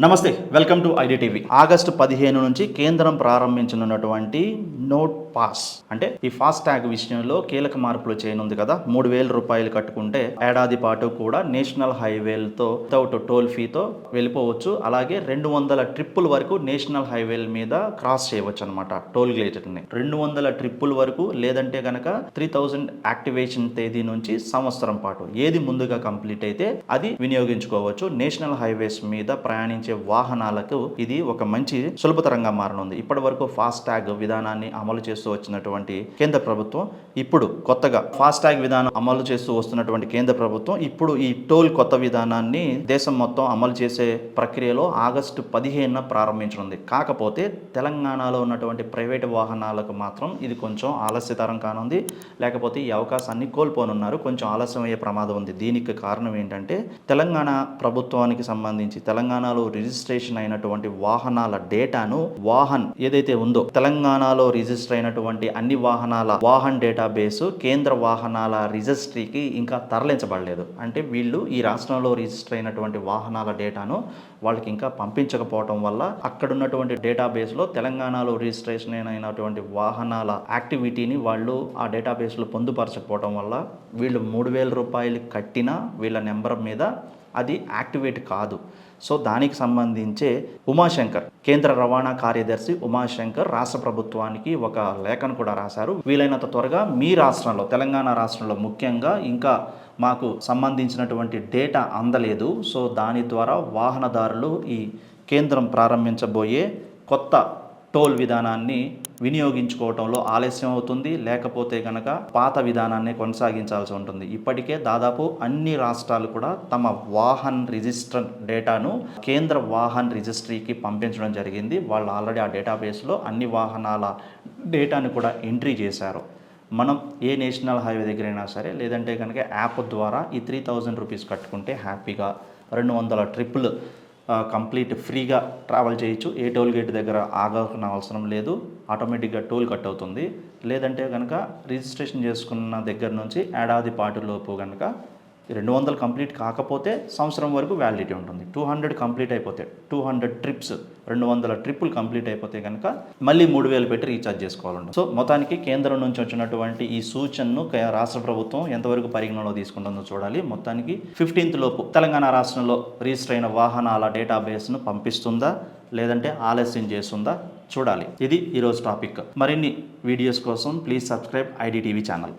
నమస్తే welcome to IDTV. August పదిహేను నుంచి కేంద్రం ప్రారంభించనున్నటువంటి నోట్ పాస్. అంటే ఈ ఫాస్ట్ ట్యాగ్ విషయంలో కీలక మార్పులు చేయనుంది కదా. మూడు వేల రూపాయలు కట్టుకుంటే ఏడాది పాటు కూడా నేషనల్ హైవేలతో వితౌట్ టోల్ ఫీతో వెళ్ళిపోవచ్చు. అలాగే రెండు వందల ట్రిప్పుల వరకు నేషనల్ హైవేల మీద క్రాస్ చేయవచ్చు అనమాట టోల్ గేట్ని. రెండు వందల ట్రిప్పుల వరకు లేదంటే గనక త్రీ థౌజండ్ యాక్టివేషన్ తేదీ నుంచి సంవత్సరం పాటు. ఏది ముందుగా కంప్లీట్ అయితే అది వినియోగించుకోవచ్చు. నేషనల్ హైవేస్ మీద ప్రయాణించే వాహనాలకు ఇది ఒక మంచి సులభతరంగా మారనుంది. ఇప్పటి వరకు ఫాస్ట్ ట్యాగ్ విధానాన్ని అమలు చేస్తూ వచ్చినటువంటి కేంద్ర ప్రభుత్వం ఇప్పుడు కొత్తగా ఫాస్ట్ ట్యాగ్ విధానం అమలు చేస్తూ వస్తున్నటువంటి కేంద్ర ప్రభుత్వం ఇప్పుడు ఈ టోల్ కొత్త విధానాన్ని దేశం మొత్తం అమలు చేసే ప్రక్రియలో ఆగస్టు పదిహేనున ప్రారంభించనుంది. కాకపోతే తెలంగాణలో ఉన్నటువంటి ప్రైవేటు వాహనాలకు మాత్రం ఇది కొంచెం ఆలస్యతరం కానుంది. లేకపోతే ఈ అవకాశాన్ని కోల్పోనున్నారు. కొంచెం ఆలస్యం అయ్యే ప్రమాదం ఉంది. దీనికి కారణం ఏంటంటే తెలంగాణ ప్రభుత్వానికి సంబంధించి తెలంగాణలో రిజిస్ట్రేషన్ అయినటువంటి వాహనాల డేటాను వాహన్ ఏదైతే ఉందో తెలంగాణలో రిజిస్టర్ అయినటువంటి అన్ని వాహనాల వాహన్ డేటాబేస్ కేంద్ర వాహనాల రిజిస్ట్రీకి ఇంకా తరలించబడలేదు. అంటే వీళ్ళు ఈ రాష్ట్రంలో రిజిస్టర్ అయినటువంటి వాహనాల డేటాను వాళ్ళకి ఇంకా పంపించకపోవటం వల్ల అక్కడ ఉన్నటువంటి డేటాబేస్లో తెలంగాణలో రిజిస్ట్రేషన్ అయినటువంటి వాహనాల యాక్టివిటీని వాళ్ళు ఆ డేటాబేస్లో పొందుపరచకపోవటం వల్ల వీళ్ళు మూడు వేల రూపాయలు కట్టినా వీళ్ళ నెంబర్ మీద అది యాక్టివేట్ కాదు. సో దానికి సంబంధించే ఉమాశంకర్ కేంద్ర రవాణా కార్యదర్శి ఉమాశంకర్ రాష్ట్ర ప్రభుత్వానికి ఒక లేఖను కూడా రాశారు. వీలైనంత త్వరగా మీ రాష్ట్రంలో తెలంగాణ రాష్ట్రంలో ముఖ్యంగా ఇంకా మాకు సంబంధించినటువంటి డేటా అందలేదు. సో దాని ద్వారా వాహనదారులు ఈ కేంద్రం ప్రారంభించబోయే కొత్త టోల్ విధానాన్ని వినియోగించుకోవటంలో ఆలస్యం అవుతుంది. లేకపోతే కనుక పాత విధానాన్ని కొనసాగించాల్సి ఉంటుంది. ఇప్పటికే దాదాపు అన్ని రాష్ట్రాలు కూడా తమ వాహన్ రిజిస్టర్ డేటాను కేంద్ర వాహన్ రిజిస్ట్రీకి పంపించడం జరిగింది. వాళ్ళు ఆల్రెడీ ఆ డేటాబేస్లో అన్ని వాహనాల డేటాను కూడా ఎంట్రీ చేశారు. మనం ఏ నేషనల్ హైవే దగ్గరైనా సరే లేదంటే కనుక యాప్ ద్వారా ఈ త్రీ థౌజండ్ రూపీస్ కట్టుకుంటే హ్యాపీగా రెండు వందల ట్రిప్పులు కంప్లీట్ ఫ్రీగా ట్రావెల్ చేయొచ్చు. ఏ టోల్ గేట్ దగ్గర ఆగాల్సిన అవసరం లేదు. ఆటోమేటిక్గా టోల్ కట్ అవుతుంది. లేదంటే కనుక రిజిస్ట్రేషన్ చేసుకున్న దగ్గర నుంచి ఏడాది పాటులోపు కనుక రెండు వందలు కంప్లీట్ కాకపోతే సంవత్సరం వరకు వ్యాలిడిటీ ఉంటుంది. టూ హండ్రెడ్ కంప్లీట్ అయిపోతే టూ హండ్రెడ్ ట్రిప్స్ రెండు వందల ట్రిప్పులు కంప్లీట్ అయిపోతే కనుక మళ్ళీ మూడు వేలు పెట్టి రీఛార్జ్ చేసుకోవాలండి. సో మొత్తానికి కేంద్రం నుంచి వచ్చినటువంటి ఈ సూచనను క- రాష్ట్ర ప్రభుత్వం ఎంతవరకు పరిగణనలో తీసుకుంటుందో చూడాలి. మొత్తానికి ఫిఫ్టీన్త్ లోపు తెలంగాణ రాష్ట్రంలో రిజిస్టర్ అయిన వాహనాల డేటాబేస్ను పంపిస్తుందా? లేదంటే ఆలస్యం చేస్తుందా? చూడాలి. ఇది ఈరోజు టాపిక్ మరిన్ని వీడియోస్ కోసం ప్లీజ్ సబ్స్క్రైబ్ ఐడిటీవీ ఛానల్